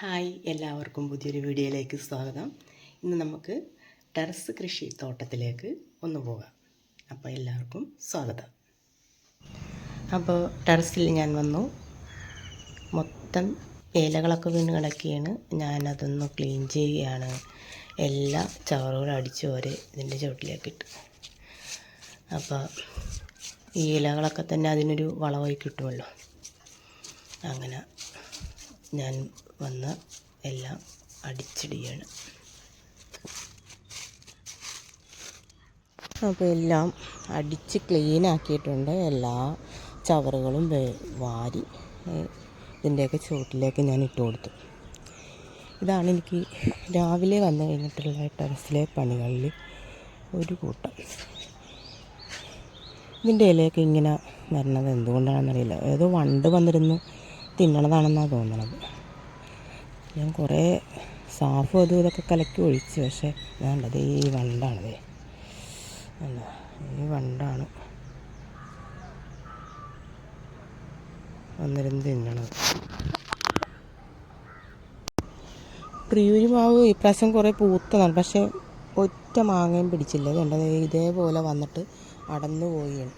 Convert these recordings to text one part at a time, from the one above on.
Hi എല്ലാവർക്കും പുതിയൊരു വീഡിയോയിലേക്ക് സ്വാഗതം. ഇന്ന് നമുക്ക് ടെറസ് കൃഷി തോട്ടത്തിലേക്ക് ഒന്ന് പോകാം. അപ്പോൾ എല്ലാവർക്കും സ്വാഗതം. അപ്പോൾ ടെറസിൽ ഞാൻ വന്നു. മൊത്തം ഇലകളൊക്കെ വീണ് കിടക്കുകയാണ്. ഞാനതൊന്ന് ക്ലീൻ ചെയ്യുകയാണ്. എല്ലാ ചവറുകളും അടിച്ച് വരെ ഇതിന്റെ ചുവട്ടിലേക്ക് ഇട്ട്. അപ്പോൾ ഈ ഇലകളൊക്കെ തന്നെ അതിനൊരു വളമായി കിട്ടുമല്ലോ. അങ്ങനെ ഞാൻ വന്ന് എല്ലാം അടിച്ചിടുകയാണ് അപ്പോൾ എല്ലാം അടിച്ച് ക്ലീൻ ആക്കിയിട്ടുണ്ട്. എല്ലാ ചവറുകളും വാരി ഇതിന്റെയൊക്കെ ചുവട്ടിലേക്ക് ഞാൻ ഇട്ട് കൊടുത്തു. ഇതാണ് എനിക്ക് രാവിലെ വന്നു കഴിഞ്ഞിട്ടുള്ള ടെറസിലെ പണികളിൽ ഒരു കൂട്ടം. ഇതിന്റെ ഇലയൊക്കെ ഇങ്ങനെ വരണത് എന്തുകൊണ്ടാണെന്നറിയില്ല. ഏതോ വണ്ട് വന്നിരുന്ന് തിന്നണതാണെന്നാണ് തോന്നണത്. ഞാൻ കുറേ സാഫും അതും ഇതൊക്കെ കലക്കി ഒഴിച്ച് പക്ഷേ വേണ്ടത് ഈ വണ്ടാണതേ അല്ല ഈ വണ്ടാണ്. അന്നേരം തിന്നണത്. പ്രിയൂരി മാവ് ഇപ്രാവശ്യം കുറേ പൂത്തതാണ് പക്ഷേ ഒറ്റ മാങ്ങയും പിടിച്ചില്ല. ഇതുണ്ട്? ഇതേപോലെ വന്നിട്ട് അടന്നു പോവുകയാണ്.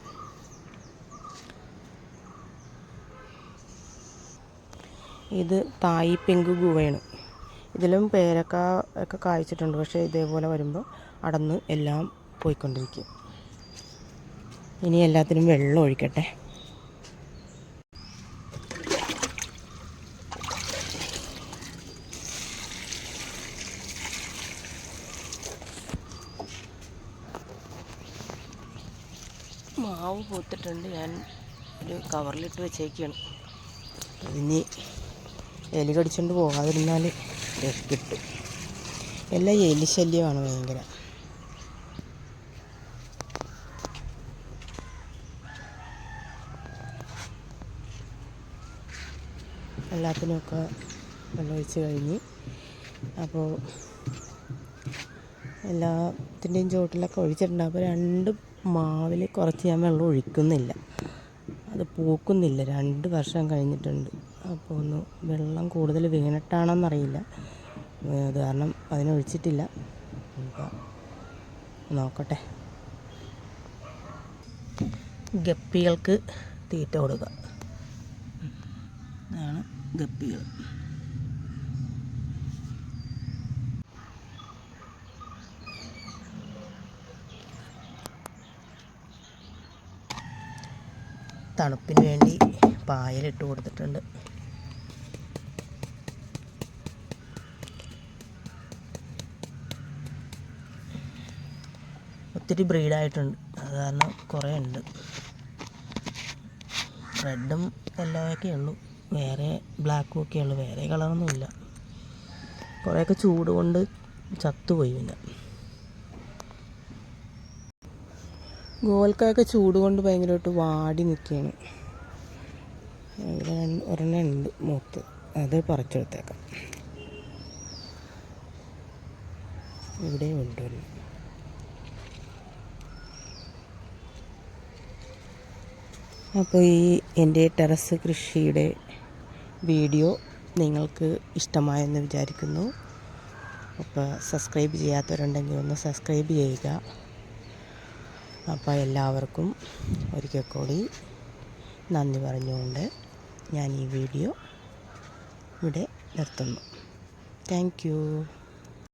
ഇത് തായി പെങ്ക് ഗുവയാണ് ഇതിലും പേരക്ക ഒക്കെ കായ്ച്ചിട്ടുണ്ട്. പക്ഷേ ഇതേപോലെ വരുമ്പോൾ അടന്ന് എല്ലാം പോയിക്കൊണ്ടിരിക്കും. ഇനി എല്ലാത്തിനും വെള്ളം ഒഴിക്കട്ടെ. മാവ് പൂത്തിട്ടുണ്ട്. ഞാൻ ഒരു കവറിലിട്ട് വെച്ചേക്കാണ്. ഇനി എലി കടിച്ചുകൊണ്ട് പോകാതിരുന്നാൽ കിട്ടും. എല്ലാ എലി ശല്യമാണ് ഭയങ്കര. എല്ലാത്തിനുമൊക്കെ വെള്ളമൊഴിച്ച് കഴിഞ്ഞ്. അപ്പോൾ എല്ലാത്തിന്റെയും ചുവട്ടിലൊക്കെ ഒഴിച്ചിട്ടുണ്ട്. അപ്പോൾ രണ്ട് മാവിൽ കുറച്ച് ഞാൻ വെള്ളം ഒഴിക്കുന്നില്ല. അത് പൂക്കുന്നില്ല. രണ്ട് വർഷം കഴിഞ്ഞിട്ടുണ്ട്. അപ്പോൾ ഒന്ന് വെള്ളം കൂടുതൽ വീണിട്ടാണോന്നറിയില്ല. അത് കാരണം അതിനൊഴിച്ചിട്ടില്ല നോക്കട്ടെ. ഗപ്പികൾക്ക് തീറ്റ കൊടുക്കുക ഇതാണ് ഗപ്പികൾ. തണുപ്പിന് വേണ്ടി പായലിട്ട് കൊടുത്തിട്ടുണ്ട്. ഒത്തിരി ബ്രീഡായിട്ടുണ്ട്. അത് കാരണം കുറേ ഉണ്ട് റെഡും യെല്ലോയൊക്കെ ഉള്ളൂ. വേറെ ബ്ലാക്കും ഒക്കെ ഉള്ളൂ. വേറെ കളറൊന്നുമില്ല കുറേയൊക്കെ ചൂട് കൊണ്ട് ചത്തുപോയി പിന്നെ. ഗോൽക്കൊക്കെ ചൂട് കൊണ്ട് ഭയങ്കരമായിട്ട് വാടി നിൽക്കുകയാണ്. ഇവിടെ ഒരെണ്ണം ഉണ്ട് മൂത്ത്. അത് പറിച്ചെടുത്തേക്കാം ഇവിടെയും ഉണ്ട് അപ്പോൾ ഈ എന്റെ ടെറസ് കൃഷിയുടെ വീഡിയോ നിങ്ങൾക്ക് ഇഷ്ടമായെന്ന് വിചാരിക്കുന്നു. അപ്പോൾ സബ്സ്ക്രൈബ് ചെയ്യാത്തവരുണ്ടെങ്കിൽ ഒന്ന് സബ്സ്ക്രൈബ് ചെയ്യുക. അപ്പോൾ എല്ലാവർക്കും ഒരിക്കൽ കൂടി നന്ദി പറഞ്ഞുകൊണ്ട് ഞാൻ ഈ വീഡിയോ ഇവിടെ നിർത്തുന്നു. താങ്ക്